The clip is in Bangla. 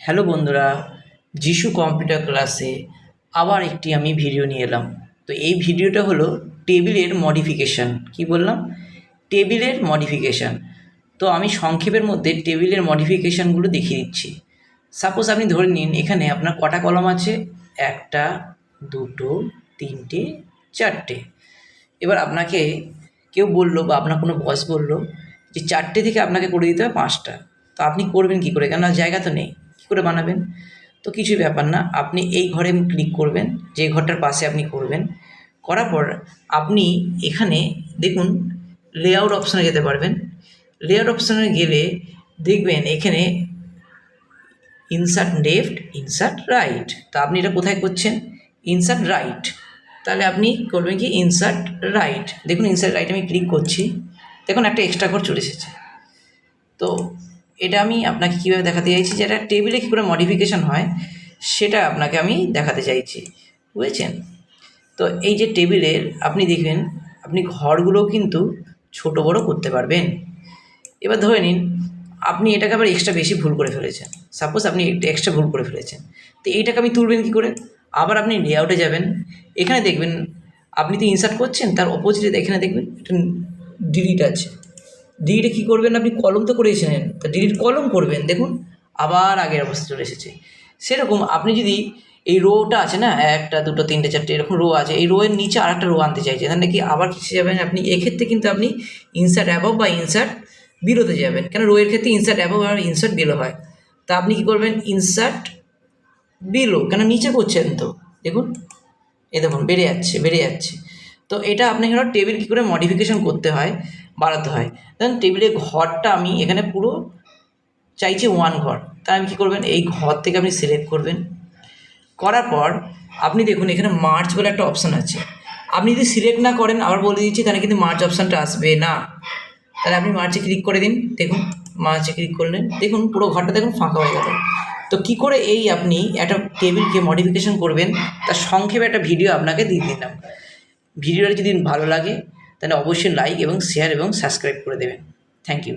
হ্যালো বন্ধুরা, যিশু কম্পিউটার ক্লাসে আবার একটি আমি ভিডিও নিয়ে এলাম। তো এই ভিডিওটা হলো টেবিলের মডিফিকেশান। কি বললাম? টেবিলের মডিফিকেশান। তো আমি সংক্ষেপের মধ্যে টেবিলের মডিফিকেশানগুলো দেখিয়ে দিচ্ছি। সাপোজ আপনি ধরে নিন, এখানে আপনার কটা কলম আছে? একটা, দুটো, তিনটে, চারটে। এবার আপনাকে কেউ বলল বা আপনার কোনো বস বলল যে চারটে থেকে আপনাকে করে দিতে হবে পাঁচটা। তো আপনি করবেন কী করে? কেন জায়গা তো নেই। করে বানাবেন। তো কিছুই ব্যাপার না, আপনি এই ঘরে ক্লিক করবেন, যে ঘরটার পাশে আপনি করবেন। করার পর আপনি এখানে দেখুন লেআউট অপশানে যেতে পারবেন। লেআউট অপশানে গেলে দেখবেন এখানে ইনসার্ট লেফট ইনসার্ট রাইট তো আপনি এটা কোথায় করছেন? ইনসার্ট রাইট তাহলে আপনি করবেন কি? ইনসার্ট রাইট দেখুন ইনসার্ট রাইট আমি ক্লিক করছি। দেখুন একটা এক্সট্রা ঘর চলে এসেছে। তো এটা আমি আপনাকে কীভাবে দেখাতে চাইছি যে একটা টেবিলে কী করে মডিফিকেশান হয়, সেটা আপনাকে আমি দেখাতে চাইছি। বুঝেছেন? তো এই যে টেবিলের, আপনি দেখবেন, আপনি ঘরগুলোও কিন্তু ছোট বড় করতে পারবেন। এবার ধরে নিন, আপনি এটাকে আবার এক্সট্রা বেশি ভুল করে ফেলেছেন। সাপোজ আপনি এক্সট্রা ভুল করে ফেলেছেন। তো এইটাকে আপনি তুলবেন কী করে? আবার আপনি লেআউটে যাবেন। এখানে দেখবেন, আপনি তো ইনসার্ট করছেন, তার অপোজিটে এখানে দেখবেন, একটা ডিলিট আছে। ডিলিটে কী করবেন? আপনি কলম তো করেছিলেন তা ডিলিট কলম করবেন। দেখুন, আবার আগের অবস্থা চলে এসেছে। সেরকম আপনি যদি এই রোটা আছে না, একটা, দুটো, তিনটে, চারটে, এরকম রো আছে, এই রোয়ের নিচে আর একটা রো আনতে চাইছে, তাহলে কি আবার কিসে যাবেন? আপনি এক্ষেত্রে কিন্তু আপনি ইনসার্ট অ্যাবভ বা ইনসার্ট বিলোতে যাবেন। কেন? রোয়ের ক্ষেত্রে ইনসার্ট অ্যাবভ আর ইনসার্ট বিলো হয়। তা আপনি কী করবেন? ইনসার্ট বিলো কেন? নিচে করছেন তো। দেখুন এ দেখুন, বেড়ে যাচ্ছে বেড়ে যাচ্ছে। তো এটা আপনাকে টেবিল কী করে মডিফিকেশন করতে হয়? বাড়াতে হয়। দেখুন টেবিলের ঘরটা আমি এখানে পুরো চাইছি ওয়ান ঘর। তাই আমি কী করবেন? এই ঘর থেকে আপনি সিলেক্ট করবেন। করার পর আপনি দেখুন, এখানে মার্চ বলে একটা অপশান আছে। আপনি যদি সিলেক্ট না করেন, আবার বলে দিচ্ছি, তাহলে কিন্তু মার্চ অপশানটা আসবে না। তাহলে আপনি মার্চে ক্লিক করে দিন। দেখুন মার্চে ক্লিক করলেন। দেখুন, পুরো ঘরটা দেখুন ফাঁকা হয়ে গেল। তো কী করে এই আপনি একটা টেবিলকে মডিফিকেশন করবেন? তার সংক্ষেপে একটা ভিডিও আপনাকে দিয়ে দিলাম। ভিডিওটা যদি ভালো লাগে তাহলে অবশ্যই লাইক এবং শেয়ার এবং সাবস্ক্রাইব করে দেবেন। Thank you